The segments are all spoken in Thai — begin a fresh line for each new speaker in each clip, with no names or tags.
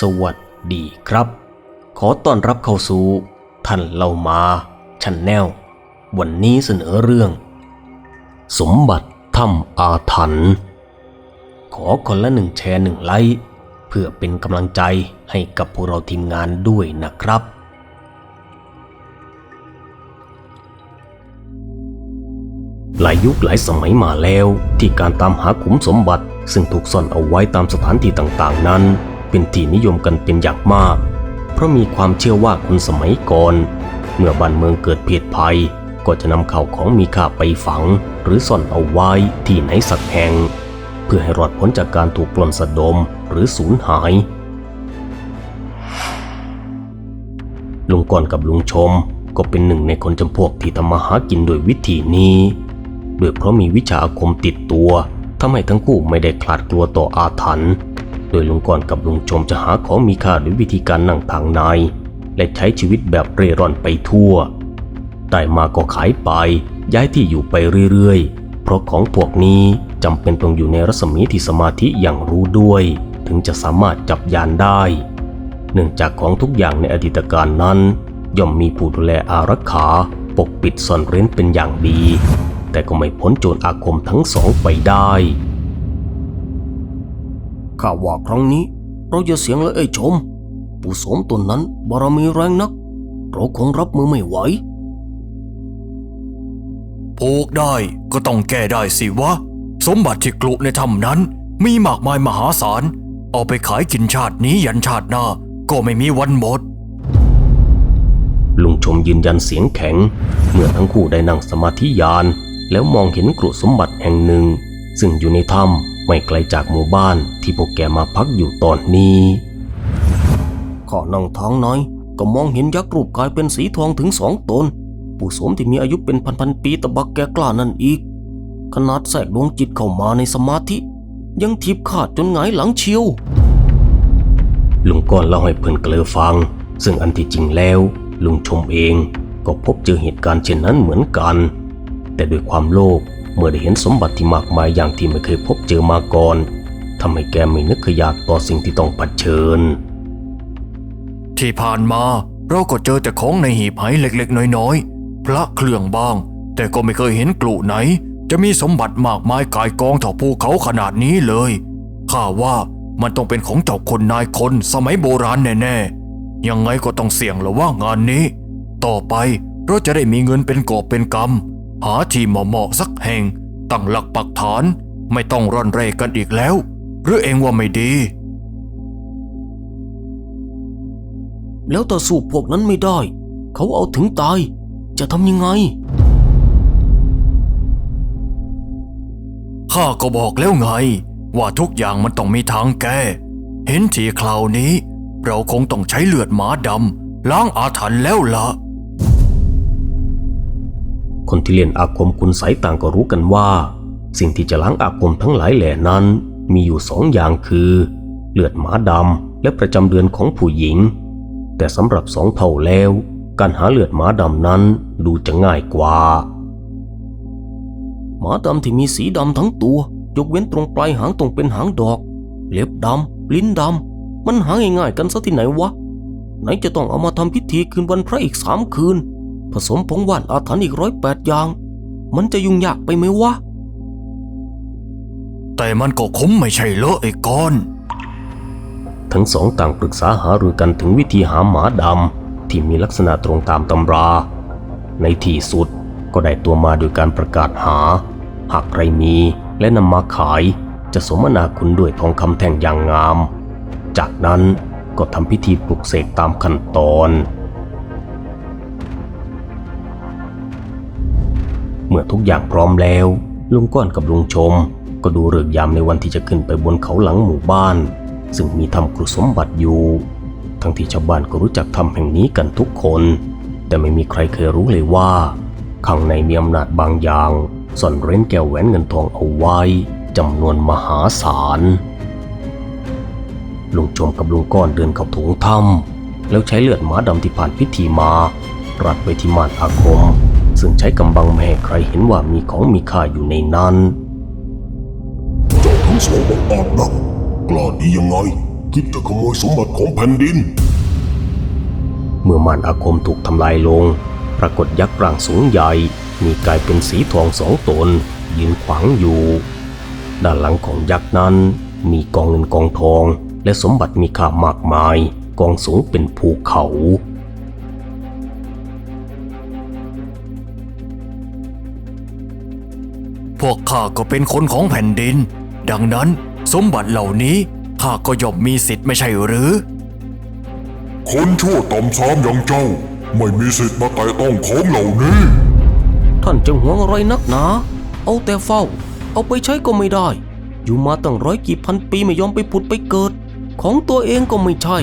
สวัสดีครับ ขอต้อนรับเข้าสู่ท่านเล่ามาชันแนล วันนี้เสนอเรื่อง สมบัติถ้ำอาถรรพ์ขอคนละหนึ่งแชร์หนึ่งไลค์เพื่อเป็นกำลังใจให้กับพวกเราทีมงานด้วยนะครับ หลายยุคหลายสมัยมาแล้วที่การตามหาขุมสมบัติซึ่งถูกซ่อนเอาไว้ตามสถานที่ต่างๆนั้น เป็นที่นิยมกันเป็นอย่างมาก เพราะมีความเชื่อว่าคนสมัยก่อน เมื่อบ้านเมืองเกิดเพศภัย ก็จะนำข่าวของมีค่าไปฝัง หรือซ่อนเอาไว้ที่ไหนสักแห่ง เพื่อให้รอดพ้นจากการถูกปล้นสะดมหรือสูญหายลุงกอนกับลุงชมก็เป็นหนึ่งในคนจำพวกที่ทำมาหากินโดยวิธีนี้ด้วยเพราะมีวิชาอาคมติดตัวทำให้ทั้งคู่ไม่ได้คลาดกลัวต่ออาถรรพ์ โดยลุงกอนกับลุงชมจะหาของมีค่าด้วยวิธีการนั่งทางใน และใช้ชีวิตแบบเร่ร่อนไปทั่ว ได้มาก็ขายไป ย้ายที่อยู่ไปเรื่อยๆ เพราะของพวกนี้จำเป็นต้องอยู่ในรัศมีที่สมาธิอย่างรู้ด้วย ถึงจะสามารถจับยานได้ เนื่องจากของทุกอย่างในอดีตการนั้น ย่อมมีผู้ดูแลอารักขา ปกปิดซ่อนเร้นเป็นอย่างดี แต่ก็ไม่พ้นโจรอาคมทั้งสองไปได้ ข้าว่าครั้งนี้เราจะเสียงและเอ้ยชม ผู้สมตนนั้นบารมีแรงนัก เราคงรับมือไม่ไหว
ผูกได้ก็ต้องแก้ได้สิวะ สมบัติที่กลุในถ้ำนั้น มีมากมายมหาศาล เอาไปขายกินชาตินี้ยันชาติหน้า ก็ไม่มีวันหมด
ลุงชมยืนยันเสียงแข็ง เมื่อทั้งคู่ได้นั่งสมาธิยาน แล้วมองเห็นกรุสมบัติแห่งหนึ่ง ซึ่งอยู่ในถ้ำ ไม่ไกลจากหมู่บ้านที่พวกแกมาพักอยู่ตอนนี้ข้อนั่งท้องน้อย ก็มองเห็นยักษ์รูปกายเป็นสีทองถึงสองตน ผู้สมที่มีอายุเป็นพันๆปีตะบักแกกล้านั่นอีก ขนาดแทรกดวงจิตเข้ามาในสมาธิ ยังทิบขาดจนหงายหลังเชียวลุงก้อนเล่าให้เพื่อนเกลอฟัง ซึ่งอันที่จริงแล้ว ลุงชมเองก็พบเจอเหตุการณ์เช่นนั้นเหมือนกัน แต่ด้วยความโลภ เมื่อได้เห็นสมบัติที่มากมายอย่างที่ไม่เคยพบเจอมาก่อนทำให้แกไม่นึกขยาดต่อสิ่งที่ต้องเผชิญ
ที่ผ่านมาเราก็เจอแต่ของในหีบไหเล็กๆ น้อยๆ พระเครื่องบ้าง แต่ก็ไม่เคยเห็นกลุ่ไหน จะมีสมบัติมากมายกายกองเท่าภูเขาขนาดนี้เลยข้าว่ามันต้องเป็นของเจ้าคนนายคนสมัยโบราณแน่ๆ ยังไงก็ต้องเสี่ยงแล้วว่างานนี้ ต่อไปเราจะได้มีเงินเป็นกอบเป็นกำ หาที่เหมาะๆสักแห่ง ตั้งหลักปักฐานไม่ต้องร่อนเร่กันอีกแล้ว หรือเองว่าไม่ดี
แล้วต่อสู้พวกนั้นไม่ได้ เขาเอาถึงตาย จะทำยังไง
ข้าก็บอกแล้วไง ว่าทุกอย่างมันต้องมีทางแก้ เห็นทีคราวนี้ เราคงต้องใช้เลือดหมาดำล้างอาถรรพ์แล้วละ
คนที่เรียนอาคมคุณไสยต่างก็รู้กันว่า สิ่งที่จะล้างอาคมทั้งหลายแหล่นั้น มีอยู่สองอย่างคือ เลือดหมาดำและประจำเดือนของผู้หญิง แต่สำหรับสองเท่าแล้ว การหาเลือดหมาดำนั้นดูจะง่ายกว่า หมาดำที่มีสีดำทั้งตัวยกเว้นตรงปลายหางตรงเป็นหางดอก เล็บดำลิ้นดำมันหาง่ายๆกันซะที่ไหนวะ ไหนจะต้องเอามาทำพิธีคืนวันพระอีกสามคืน ผสมผงว่านอาถรรพ์อีกร้อยแปดอย่าง มันจะยุ่งยากไปไหมวะ
แต่มันก็คุ้มไม่ใช่เลอะไอ้ก้อน
ทั้งสองต่างปรึกษาหารือกันถึงวิธีหาหมาดำที่มีลักษณะตรงตามตำรา ในที่สุดก็ได้ตัวมาโดยการประกาศหา หากใครมีและนำมาขาย จะสมนาคุณด้วยทองคำแท่งอย่างงาม จากนั้นก็ทำพิธีปลุกเสกตามขั้นตอน เมื่อทุกอย่างพร้อมแล้ว ลุงก้อนกับลุงชม ก็ดูเริกษ์ยามในวันที่จะขึ้นไปบนเขาหลังหมู่บ้าน ซึ่งมีถ้ำกรุสมบัติอยู่ ทั้งที่ชาวบ้านก็รู้จักถ้ำแห่งนี้กันทุกคน แต่ไม่มีใครเคยรู้เลยว่า ข้างในมีอำนาจบางอย่างซ่อนเร้นแก้วแหวนเงินทองเอาไว้จำนวนมหาศาลลุงชมกับลุงก้อนเดินเข้าถุงถ้ำแล้วใช้เลือดหมาดำที่ผ่านพิธีมารัดไปที่ม่านอาคม ซึ่งใช้กำบังไม่ให้ใครเห็นว่ามีของมีค่าอยู่ในนั้น
เจ้าทั้งสองบังอาจนักกล้าดียังไง คิดจะขโมยสมบัติของแผ่นดิน
เมื่อมารอาคมถูกทำลายลง ปรากฏยักษ์ร่างสูงใหญ่ มีกายเป็นสีทองสองตน ยืนขวางอยู่ ด้านหลังของยักษ์นั้น มีกองเงินกองทอง และสมบัติมีค่ามากมาย กองสูงเป็นภูเขา
พวกข้าก็เป็นคนของแผ่นดิน ดังนั้นสมบัติเหล่านี้ข้าก็ย่อมมีสิทธิ์ไม่ใช่หรือ
คนชั่วต่ำซามอย่างเจ้า ไม่มีสิทธิ์มาแตะต้องของเหล่านี้
ท่านจะหวงอะไรนักหนา เอาแต่เฝ้า เอาไปใช้ก็ไม่ได้ อยู่มาตั้งร้อยกี่พันปีไม่ยอมไปผุดไปเกิด ของตัวเองก็ไม่ใช่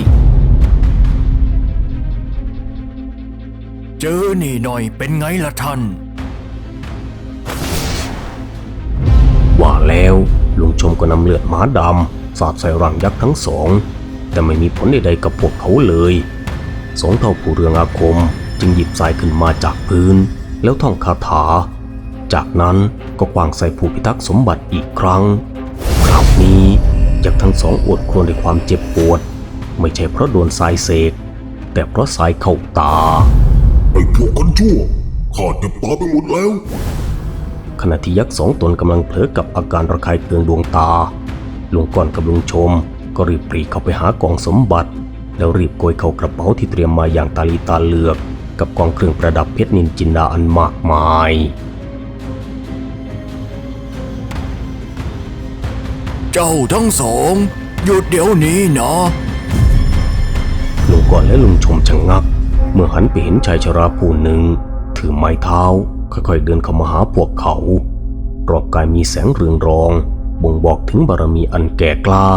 เจอนี่หน่อยเป็นไงล่ะท่าน
แล้ว ลุงชมก็นำเลือดหมาดำสาดใส่ร่างยักษ์ทั้งสอง แต่ไม่มีผลใดๆกับพวกเขาเลย สองเท่าผู้เรืองอาคมจึงหยิบทรายขึ้นมาจากพื้น แล้วท่องคาถา จากนั้นก็กวางใส่ผู้พิทักษ์สมบัติอีกครั้ง คราวนี้ยักษ์ทั้งสองอดครวญด้วยความเจ็บปวด ไม่ใช่เพราะโดนทรายเสกแต่เพราะทรายเข้าตา
ไอ้พวกคนชั่วข้าเจ็บตาไปหมดแล้ว
ขณะที่ยักษ์สองตนกำลังเผลอกับอาการระคายเคืองดวงตาลุงก่อนกับลุงชม ก็รีบปรีเข้าไปหากองสมบัติ แล้วรีบโกยเข้ากระเป๋าที่เตรียมมาอย่างตาลีตาเหลือก กับกองเครื่องประดับเพชรนินจินดาอันมากมาย
เจ้าทั้งสองหยุดเดี๋ยวนี้นะ
ลุงก่อนและลุงชมชะงงัก เมื่อหันไปเห็นชายชราผู้หนึ่ง ถือไม้เท้า ค่อยๆเดินเข้ามาหาพวกเขา รอบกายมีแสงเรืองรอง บ่งบอกถึงบารมีอันแก่กล้า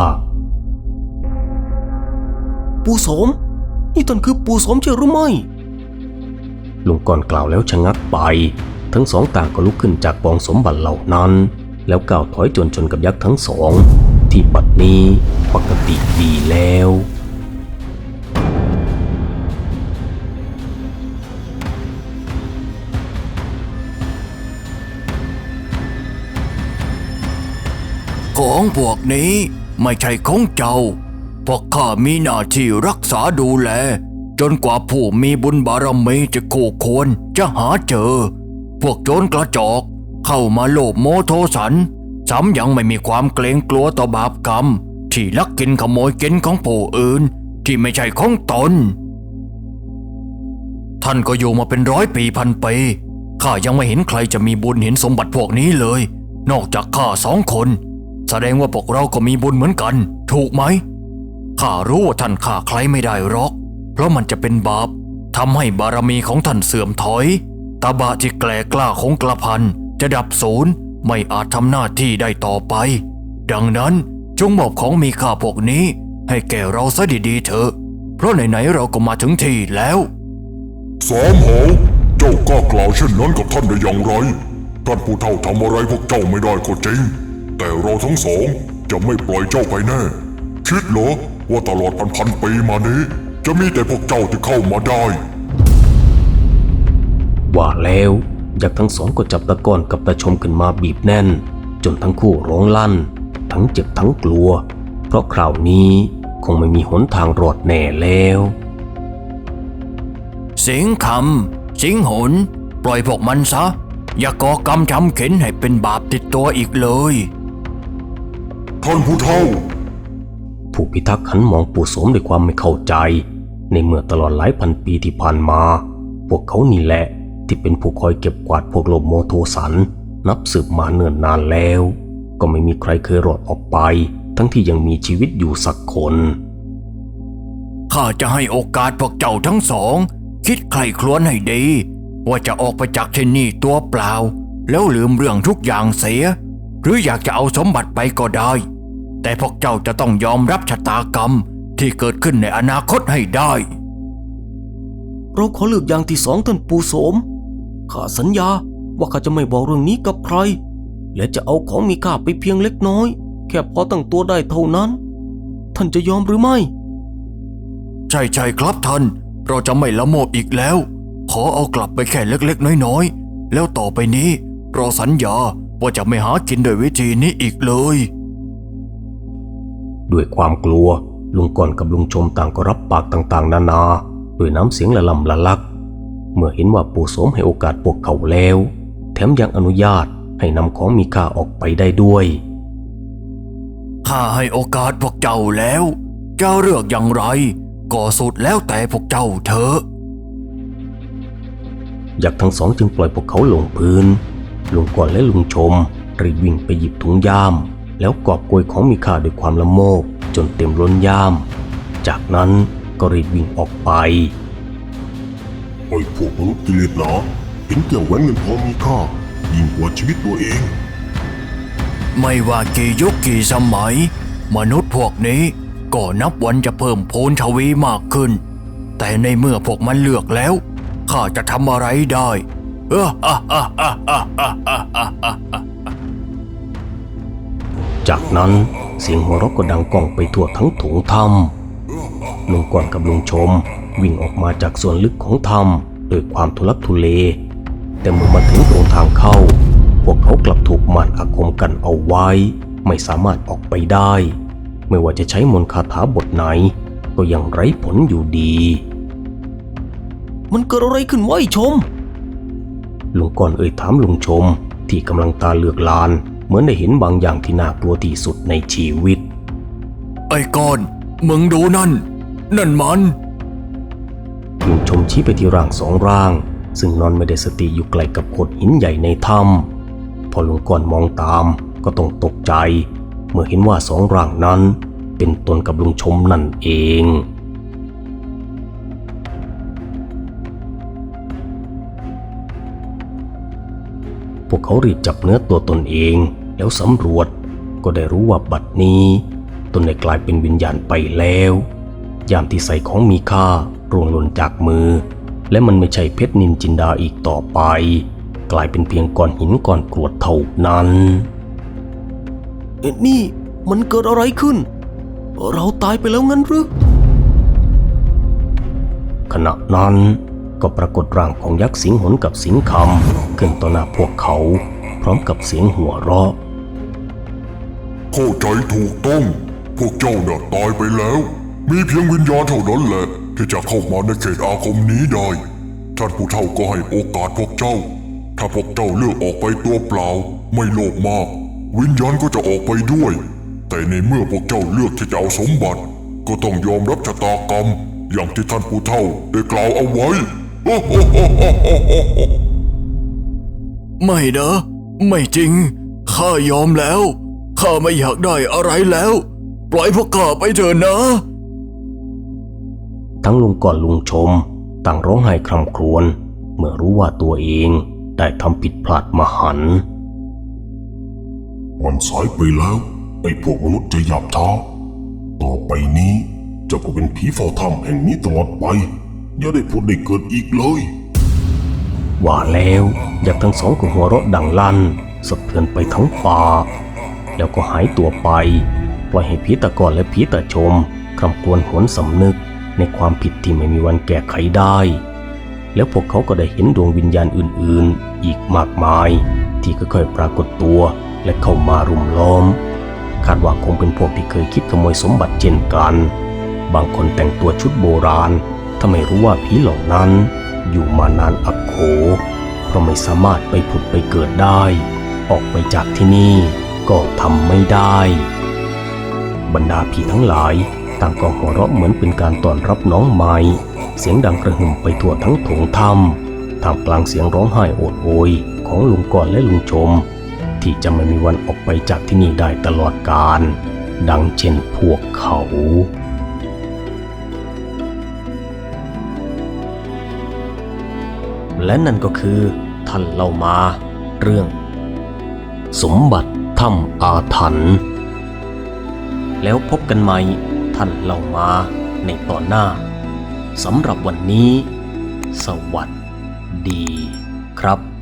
ปู่สม นี่ท่านคือปู่สมใช่หรือไม่ลุงก่อนกล่าวแล้วชะงักไป ทั้งสองต่างก็ลุกขึ้นจากกองสมบัติเหล่านั้น แล้วก้าวถอยจนชนกับยักษ์ทั้งสอง ที่บัดนี้ปกติดีแล้ว
พวกนี้ไม่ใช่ของเจ้า พวกข้ามีหน้าที่รักษาดูแล จนกว่าผู้มีบุญบารมีจะคู่ควรจะหาเจอ พวกโจรกระจอกเข้ามาโลภโมโทสันซ้ำยังไม่มีความเกรงกลัวต่อบาปกรรม ที่ลักกินขโมยกินของผู้อื่น ที่ไม่ใช่ของตน ท่านก็อยู่มาเป็นร้อยปีพันปีข้ายังไม่เห็นใครจะมีบุญเห็นสมบัติพวกนี้เลย นอกจากข้าสองคน แสดงว่าพวกเราก็มีบุญเหมือนกัน ถูกไหม ข้ารู้ว่าท่านฆ่าใครไม่ได้หรอก เพราะมันจะเป็นบาปทำให้บารมีของท่านเสื่อมถอย ตาบะที่แกล่กล้าของกระพันจะดับศูนย์ไม่อาจทำหน้าที่ได้ต่อไป ดังนั้นจงมอบของมีค่าพวกนี้ ให้แก่เราซะดีๆเถอะ เพราะไหนๆเราก็มาถึงที่แล้ว
สามหาเจ้ากล้ากล่าวเช่นนั้นกับท่านได้อย่างไร ท่านผู้เฒ่าทำอะไรพวกเจ้าไม่ได้ก็จริง แต่เราทั้งสองจะไม่ปล่อยเจ้าไปแน่ คิดเหรอว่าตลอดพันพันๆปีมานี้ จะมีแต่พวกเจ้าที่เข้ามาได้
ว่าแล้วยักษ์ทั้งสองก็จับตะกอนกับตาชมขึ้นมาบีบแน่น จนทั้งคู่ร้องลั่น ทั้งเจ็บทั้งกลัว เพราะคราวนี้คงไม่มีหนทางรอดแน่แล้ว
สิงคำสิงหน ปล่อยพวกมันซะ อย่าก่อกรรมจำเข็นให้เป็นบาปติดตัวอีกเลย
ท่านผู้เฒ่า
ผู้พิทักษ์หันมองปู่โสมด้วยความไม่เข้าใจ ในเมื่อตลอดหลายพันปีที่ผ่านมา พวกเขานี่แหละที่เป็นผู้คอยเก็บกวาดพวกโลภโมโทสัน นับสืบมาเนิ่นนานแล้ว ก็ไม่มีใครเคยรอดออกไป ทั้งที่ยังมีชีวิตอยู่สักคน
ข้าจะให้โอกาสพวกเจ้าทั้งสอง คิดใครครวญให้ดี ว่าจะออกไปจากที่นี่ตัวเปล่า แล้วลืมเรื่องทุกอย่างเสีย หรืออยากจะเอาสมบัติไปก็ได้ แต่พวกเจ้าจะต้องยอมรับชะตากรรมที่เกิดขึ้นในอนาคตให้ได้
เราขอเลือกอย่างที่สองท่านปู่โสม ข้าสัญญาว่าข้าจะไม่บอกเรื่องนี้กับใคร และจะเอาของมีค่าไปเพียงเล็กน้อย แค่พอตั้งตัวได้เท่านั้น ท่านจะยอมหรือไม่
ใช่ใช่ครับท่าน เราจะไม่ละโมบอีกแล้ว ขอเอากลับไปแค่เล็กๆ น้อยๆ แล้วต่อไปนี้เราสัญญาว่าจะไม่หากินโดวยวิธีนี้อีกเลย
ด้วยความกลัวลุงก่อนกับลุงชมต่างก็รับปากต่างๆ นานาด้วยน้ำเสียงละลำละลัก เมื่อเห็นว่าปู่โสมให้โอกาสพวกเขาแล้ว แถมยังอนุญาตให้นำของมีค่าออกไปได้ด้วย
ข้าให้โอกาสพวกเจ้าแล้วจะเลือกอย่างไร ก็สุดแล้วแต่พวกเจ้าเถอะ
ยักษ์ทั้งสองจึงปล่อยพวกเขาลงพื้นลุงก่อนและลุงชมรีบวิ่งไปหยิบถุงย่าม แล้วกอบโกยของมีค่าด้วยความละโมบจนเต็มล้นย่าม จากนั้นก็รีบวิ่งออกไป
ไอ้พวกมนุษย์กิเลสหนาเห็นแก่แหวนเงินทองมีค่ายิ่งกว่าชีวิตตัวเอง
ไม่ว่ากี่ยุคกี่สมัย มนุษย์พวกนี้ก็นับวันจะเพิ่มพูนทวีมากขึ้น แต่ในเมื่อพวกมันเลือกแล้วข้าจะทำอะไรได้เออ
จากนั้นเสียงหัวเราะก็ดังก้องไปทั่วทั้งถงถ้ำลุงก่อนกับลุงชม วิ่งออกมาจากส่วนลึกของถ้ำโดยความทุลักทุเล แต่เมื่อมาถึงตรงทางเข้า พวกเขากลับถูกมารอาคมกันเอาไว้ ไม่สามารถออกไปได้ ไม่ว่าจะใช้มนต์คาถาบทไหน ก็ยังไร้ผลอยู่ดี มันเกิดอะไรขึ้นวะไอ้ชมลุงก่อนเอ่ยถามลุงชมที่กำลังตาเหลือกลาน มือนได้เห็นบางอย่างที่น่ากลัวที่สุดในชีวิต
ไอ้ก้อนมึงดูนั่น นั่นมัน
ลุงชมชี้ไปที่ร่างสองร่าง ซึ่งนอนไม่ได้สติอยู่ไกลกับโขดหินใหญ่ในถ้ำพอลุงก่อนมองตามก็ต้องตกใจ เมื่อเห็นว่าสองร่างนั้น เป็นตนกับลุงชมนั่นเองพวกเขารีบจับเนื้อตัวตนเอง แล้วสำรวจก็ได้รู้ว่าบัดนี้ตนได้กลายเป็นวิญญาณไปแล้ว ยามที่ใส่ของมีค่าร่วงหล่นจากมือ และมันไม่ใช่เพชรนินจินดาอีกต่อไป กลายเป็นเพียงก้อนหินก้อนกรวดเท่านั้น เอ็ดนี่มันเกิดอะไรขึ้น เราตายไปแล้วงั้นหรือขณะนั้นก็ปรากฏร่างของยักษ์สิงหนกับสิงคำขึ้นต่อหน้าพวกเขา พร้อมกับเสียงหัวเราะ
เข้าใจถูกต้อง พวกเจ้าน่ะตายไปแล้ว มีเพียงวิญญาณเท่านั้นแหละ ที่จะเข้ามาในเขตอาคมนี้ได้ ท่านผู้เฒ่าก็ให้โอกาสพวกเจ้า ถ้าพวกเจ้าเลือกออกไปตัวเปล่า ไม่โลภมาก วิญญาณก็จะออกไปด้วย แต่ในเมื่อพวกเจ้าเลือกที่จะเอาสมบัติ ก็ต้องยอมรับชะตากรรม อย่างที่ท่านผู้เฒ่าได้กล่าวเอาไว้
ไม่นะ ไม่จริง ข้ายอมแล้ว ข้าไม่อยากได้อะไรแล้ว ปล่อยพวกข้าไปเถอะนะ
ทั้งลุงก่อนลุงชม ต่างร้องไห้คร่ำครวญเมื่อรู้ว่าตัวเองได้ทำผิดพลาดมหันต์
มันสายไปแล้วไอ้พวกมนุษย์จะหยาบช้าต่อไปนี้เจ้าก็เป็นผีเฝ้าถ้ำแห่งนี้ตลอดไป อย่าได้พูดได้เกิดอีกเลย
ว่าแล้วยักษ์ทั้งสองก็หัวเราะดังลั่นสะเทือนไปทั้งป่า แล้วก็หายตัวไป ปล่อยให้ผีตะกอนและผีตะชมคำควญหวนสำนึกในความผิดที่ไม่มีวันแก้ไขได้ แล้วพวกเขาก็ได้เห็นดวงวิญญาณอื่นๆ อีกมากมาย ที่ค่อยๆปรากฏตัวและเข้ามารุมล้อม คาดว่าคงเป็นพวกที่เคยคิดขโมยสมบัติเช่นกัน บางคนแต่งตัวชุดโบราณถ้าไม่รู้ว่าผีเหล่านั้นอยู่มานานอัก โข เพราะไม่สามารถไปผุดไปเกิดได้ ออกไปจากที่นี่ก็ทำไม่ได้ บรรดาผีทั้งหลาย ต่างก็หัวเราะเหมือนเป็นการต้อนรับน้องใหม่ เสียงดังกระหึ่มไปทั่วทั้งโถงถ้ำท่ามกลางเสียงร้องไห้โอดโอยของลุงก่อนและลุงชม ที่จะไม่มีวันออกไปจากที่นี่ได้ตลอดกาลดังเช่นพวกเขา และนั่นก็คือ ท่านเล่ามา เรื่อง สมบัติถ้ำอาถรรพ์แล้วพบกันใหม่ ท่านเล่ามาในตอนหน้าสำหรับวันนี้ สวัสดีครับ